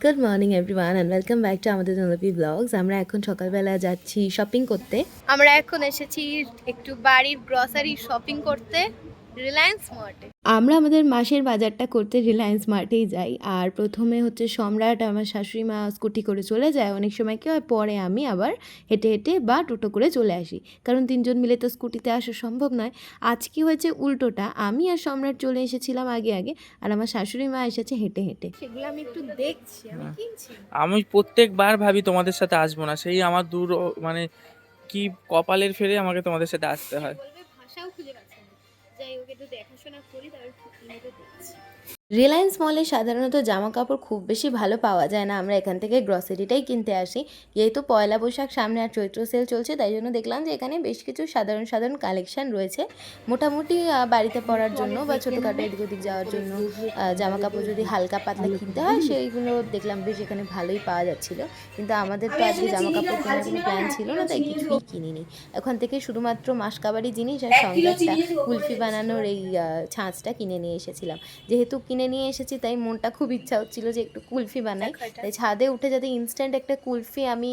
Good morning everyone and welcome back to আমাদের জনপি blogs আমরা এখন সকালবেলা যাচ্ছি শপিং করতে। আমরা এখন এসেছি একটু বাড়ির গ্রসারি শপিং করতে। রিলায়েন্স মার্টে আমরা আমাদের মাসের বাজারটা করতে রিলায়েন্স মার্টেই যাই। আর প্রথমে হচ্ছে সম্রাট আমার শাশুড়ি মা স্কুটি করে চলে যায়। অনেক সময় কি হয় পরে আমি আবার হেঁটে হেঁটে বা টোটো করে চলে আসি। কারণ তিনজন মিলে তো স্কুটিতে আসা সম্ভব নয়। আজকে হয়েছে উল্টোটা। আমি আর সম্রাট চলে এসেছিলাম আগে আগে। আর আমার শাশুড়ি মা এসেছে হেঁটে হেঁটে। সেগুলো আমি একটু দেখছি আমি কিনছি। আমি প্রত্যেকবার ভাবি তোমাদের সাথে আসব না। সেই আমার দূর মানে কি কপালের ফেরে আমাকে তোমাদের সাথে আসতে হয়। ভাষাও খুঁজে যাই ওকে একটু দেখাশোনা করি তারপর মতো দেখছি। রিলায়েন্স মলে সাধারণত জামা কাপড় খুব বেশি ভালো পাওয়া যায় না। আমরা এখান থেকে গ্রসারিটাই কিনতে আসি। যেহেতু পয়লা বৈশাখ সামনে আর চৈত্র সেল চলছে তাই জন্য দেখলাম যে এখানে বেশ কিছু সাধারণ সাধারণ কালেকশন রয়েছে। মোটামুটি বাড়িতে পরার জন্য বা ছোটোখাটো এদিক ওদিক যাওয়ার জন্য জামা কাপড় যদি হালকা পাতলা কিনতে হয় সেইগুলো দেখলাম বেশ এখানে ভালোই পাওয়া যাচ্ছিল। কিন্তু আমাদের তো আজকে জামা কাপড় কেনার কোনো প্ল্যান ছিল না তাই কিছুই কিনিনি। ওখান থেকে শুধুমাত্র মাসকাবারি জিনিস আর সঙ্গে একটা কুলফি বানানোর এই ছাঁচটা কিনে নিয়ে এসেছিলাম। যেহেতু কিনে নিয়ে এসেছি তাই মনটা খুব ইচ্ছা হচ্ছিল যে একটু কুলফি বানাই। তাই ছাদে উঠে যাতে ইনস্ট্যান্ট একটা কুলফি আমি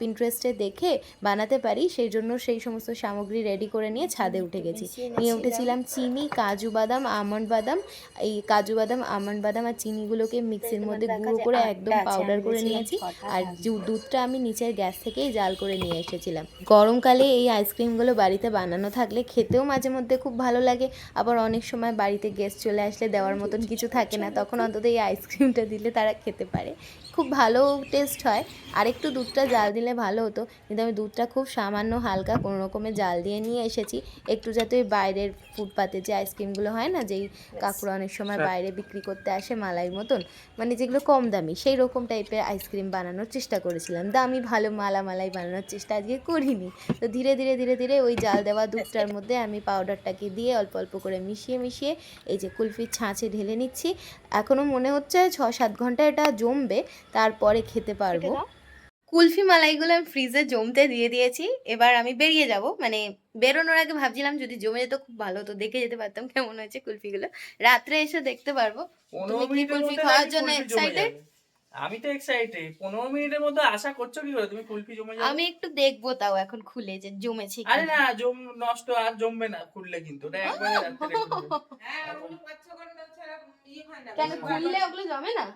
পিন্টারেস্টে দেখে বানাতে পারি সেই জন্য সেই সমস্ত সামগ্রী রেডি করে নিয়ে ছাদে উঠে গেছি। নিয়ে উঠেছিলাম চিনি কাজু বাদাম আমন্ড বাদাম। এই কাজু বাদাম আমন্ড বাদাম আর চিনিগুলোকে মিক্সির মধ্যে গুঁড়ো করে একদম পাউডার করে নিয়েছি। আর দুধটা আমি নিচের গ্যাস থেকেই জাল করে নিয়ে এসেছিলাম। গরমকালে এই আইসক্রিমগুলো বাড়িতে বানানো থাকলে খেতেও মাঝে মধ্যে খুব ভালো লাগে। আবার অনেক সময় বাড়িতে গেস্ট চলে আসলে দেওয়ার মতন কিছু থাকে না তখন অন্তত এই আইসক্রিমটা দিলে তারা খেতে পারে। খুব ভালো টেস্ট হয়। আর একটু দুধটা জাল দিলে ভালো হতো। কিন্তু আমি দুধটা খুব সামান্য হালকা কোনো রকমের জাল দিয়ে নিয়ে এসেছি। একটু যাতে ওই বাইরের ফুটপাতে যে আইসক্রিমগুলো হয় না যেই কাকুরা অনেক সময় বাইরে বিক্রি করতে আসে মালাই মতন মানে যেগুলো কম দামি সেই রকম টাইপের আইসক্রিম বানানোর চেষ্টা করেছিলাম। দামি ভালো মালা মালাই বানানোর চেষ্টা আজকে করিনি। তো ধীরে ধীরে ধীরে ধীরে ওই জাল দেওয়া দুধটার মধ্যে আমি পাউডারটাকে দিয়ে অল্প অল্প করে মিশিয়ে মিশিয়ে এই যে কুলফির ছাঁচে ঢেলে নিচ্ছি। এখনও মনে হচ্ছে ছ সাত ঘণ্টা এটা জমবে। তারপরে খেতে পারব। কুলফি মালাইগুলো আমি ফ্রিজে জমতে দিয়ে দিয়েছি। এবার আমি বেরিয়ে যাব। মানে বেরোনোর আগে ভাবছিলাম যদি জমে যেত খুব ভালো হতো। দেখে যেতে পারতাম কেমন হয়েছে কুলফিগুলো। রাত্রে এসে দেখতে পারব। তুমি কি কুলফি খাওয়ার জন্য? যাবে। আমি তো এক্সাইটেড পনেরো মিনিটের মধ্যে আশা করছ কি করে তুমি কুলফি জমে যাবে? আমি একটু দেখব তাও এখন খুলে যে জমেছে আরে না জম নষ্ট আর জমবে না খুললে কিন্তু। ওটা একবারে রাত্রে কেন খুললে ওগুলো জমে না?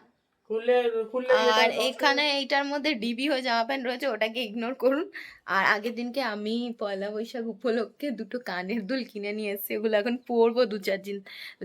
খুললে খুললে আর এখানে এইটার মধ্যে ডিবি হয়ে জামা প্যান্ট রয়েছে ওটাকে ইগনোর করুন। আর আগের দিনকে আমি পয়লা বৈশাখ উপলক্ষে দুটো কানের দুল কিনে নিয়ে এসেছি। এগুলো এখন পরবো দু চার দিন।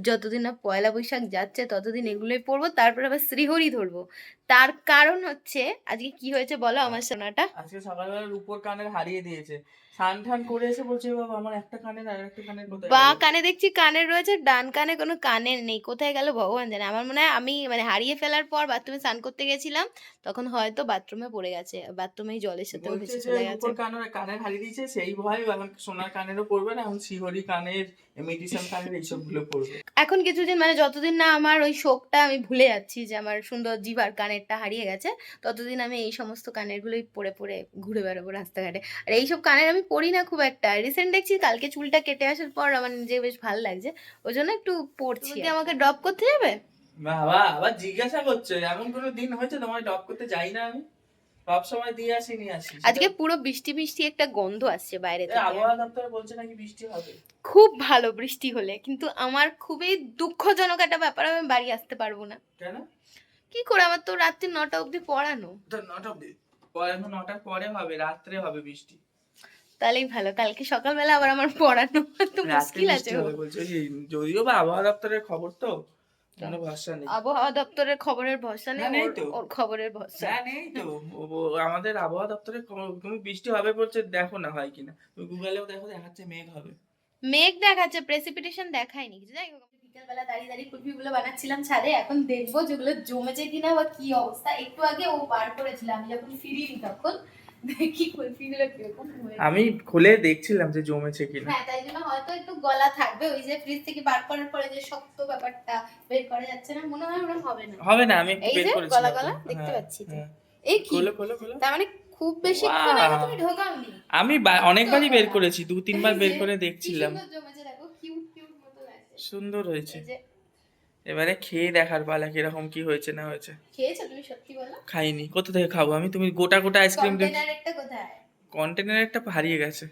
যতদিন না পয়লা বৈশাখ যাচ্ছে ততদিন এগুলোই পরবো। তারপর আবার শ্রীহরি ধরবো। তার কারণ হচ্ছে আজকে কি হয়েছে বলো আমার সোনাটা? আজকে সকালবেলার উপর কানের হারিয়ে দিয়েছে। স্নান টান করে এসে বলছে বাবা আমার একটা কানের আর একটা কানের কোথায় বা কানে দেখছি কানের রয়েছে ডান কানে কোনো কানের নেই। কোথায় গেল ভগবান জানে। আমার মনে হয় আমি মানে হারিয়ে ফেলার পর বাথরুমে স্নান করতে গেছিলাম তখন হয়তো বাথরুমে পড়ে গেছে বাথরুমেই জলের সাথে ভেসে চলে গেছে। উপর কানের কানের হারিয়ে দিয়েছে সেই ভয় এখন সোনার কানেরও পড়বে না এখন শিহরি কানের ইমিটেশন কানের এইসবগুলো পড়বে এখন কিছুদিন মানে যতদিন না আমার ওই শোকটা আমি ভুলে যাচ্ছি যে আমার সুন্দর জিবার কানেরটা হারিয়ে গেছে ততদিন আমি এই সমস্ত কানেরগুলোই পরে পরে ঘুরে বেড়াবো রাস্তাঘাটে। আর এইসব কানের আমি পরি না খুব একটা। রিসেন্ট দেখছি কালকে চুলটা কেটে আসার পর আমার নিজে বেশ ভালো লাগছে ওই জন্য একটু পড়ছি কি আমাকে ড্রপ করতে যাবে? বাবা আবার জিজ্ঞাসা করছ এমন কোনো দিন হয়েছে তোমার ড্রপ করতে যাই না আমি? সব সময় দিয়ে আসি নিয়ে আসি আজকে পুরো বৃষ্টি বৃষ্টি একটা গন্ধ আসছে বাইরে থেকে। আবহাওয়া দপ্তরে বলছে নাকি বৃষ্টি হবে। খুব ভালো বৃষ্টি হলে কিন্তু আমার খুবই দুঃখজনক একটা ব্যাপার আমি বাড়ি আসতে পারব না। কেন? কি করে? আমার তো রাত্রি নটা অবধি পড়ানো। নটা অব্দি পরে এখন নটার পরে হবে রাত্রে হবে বৃষ্টি। তাহলেই ভালো কালকে সকালবেলা আবার আমার পড়ানো। তো মুশকিল আছে যদিও বা আবহাওয়া দপ্তরের খবর তো কোনো ভরসা নেই। আবহাওয়া দপ্তরের খবরের ভরসা নেই তো। ওর খবরের ভরসা। নেই তো। আমাদের আবহাওয়া দপ্তরে খ- তুমি বৃষ্টি হবে বলছে দেখো না হয় কিনা। গুগলেও দেখো দেখাচ্ছে মেঘ হবে। মেঘ দেখাচ্ছে প্রেসিপিটেশন দেখায়নি কিছু যাই হোক বিকালবেলা দাঁড়িয়ে দাঁড়িয়ে কুলফিগুলো বানাচ্ছিলাম ছাদে এখন দেখব যেগুলো জমেছে কিনা বা কি অবস্থা। একটু আগে ও বার করেছিল আমি যখন ফিরিনি তখন। দেখি কুলফিগুলো কীরকম আমি খুলে দেখছিলাম যে জমেছে কিনা। হ্যাঁ তাই জন্য হয়তো একটু গলা থাকবে। ওই যে ফ্রিজ থেকে বার করার পরে যে শক্ত ব্যাপারটা বের করা যাচ্ছে না মনে হয় ওরকম হবে না। হবে না আমি বের করেছি গলা গলা দেখতে পাচ্ছি তো। এই কি? খোলো খোলো খোলো। তার মানে খুব আগে Wow! তুমি ঢোকাওনি? আমি অনেকবারই বের করেছি দু তিনবার বের করে দেখছিলাম। সুন্দর জমেছে দেখো কিউট কিউট মতো লাগছে। সুন্দর হয়েছে। এবারে খেয়ে দেখার পালা কীরকম কি হয়েছে না হয়েছে? খেয়েছো তুমি সত্যি বলো? খাইনি। কোথা থেকে খাব? আমি তুমি গোটা গোটা আইসক্রিম কন্টেনার একটা কোথায়? কন্টেনার একটা হারিয়ে গেছে।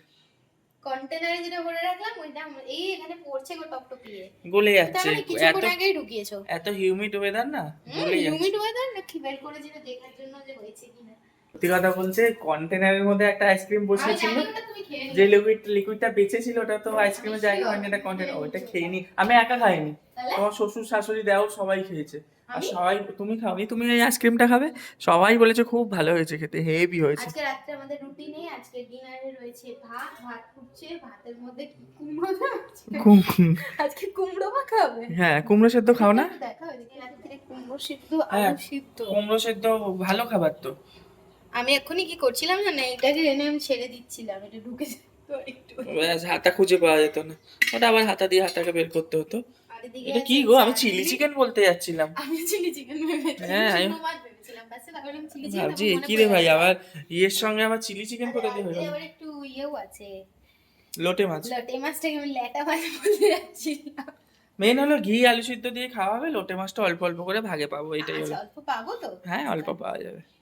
কন্টেনারে যেটা ভরে রাখলাম ওইটা এই এখানে পড়ছে গো টপটপিয়ে গলে যাচ্ছে। মানে এত আগেই ঢুকিয়েছো। এত হিউমিড ওয়েদার না? গলে যাচ্ছে। হিউমিড ওয়েদার না কি বের করে যেটা দেখার জন্য যে হয়েছে কিনা। সত্যি কথা বলছে কন্টেনারের মধ্যে একটা আইসক্রিম বসিয়েছিল। যে লিকুইড লিকুইডটা বেঁচে ছিল ওটা তো আইসক্রিমের জায়গা হয়নি এটা কন্টেনার ওইটা খেয়ে নি। আমি একা খাইনি। তোমার শ্বশুর শাশুড়ি দেও সবাই খেয়েছে। আর সবাই তুমি খাওনি তুমি এই আইসক্রিমটা খাবে? সবাই বলেছে খুব ভালো হয়েছে খেতে হেভি হয়েছে। আজকে রাত্রে আমাদের রুটি নেই আজকে ডিনারে রয়েছে ভাত ভাত ফুটছে ভাতের মধ্যে কুমড়ো আছে কুম- আজকে কুমড়ো মাখা হবে হ্যাঁ কুমড়ো সেদ্ধ খাও না? এদিকে রাত্রে কুমড়ো সিদ্ধ হ্যাঁ। আলু সিদ্ধ। কুমড়ো সেদ্ধ ভালো খাবার তো। আমি এক্ষুনি কি করছিলাম জানো? এটাকে এনে আমি ছেড়ে দিচ্ছিলাম এটা ঢুকে ব্যাস, হাতা খুঁজে পাওয়া যেত না। ওটা আবার হাতা দিয়ে হাতাকে বের করতে হতো। এটা কি গো? আমি চিলি চিকেন বলতে যাচ্ছিলাম। আমি চিলি চিকেন হ্যাঁ, আমি- ভাবছি কি রে ভাই আবার ইয়ের সঙ্গে আবার চিলি চিকেন কোথা দিয়ে গেল আবার একটু ইয়েও আছে। লোটে মাছ। লটে মাছটাকে আমি ল্যাটা মাছ বলতে যাচ্ছিলাম। মেন হলো ঘি আলু সিদ্ধ দিয়ে খাওয়া হবে লোটে মাছটা অল্প অল্প করে ভাগে পাবো এটাই হলো। আচ্ছা অল্প পাবো তো? হ্যাঁ অল্প পাওয়া যাবে।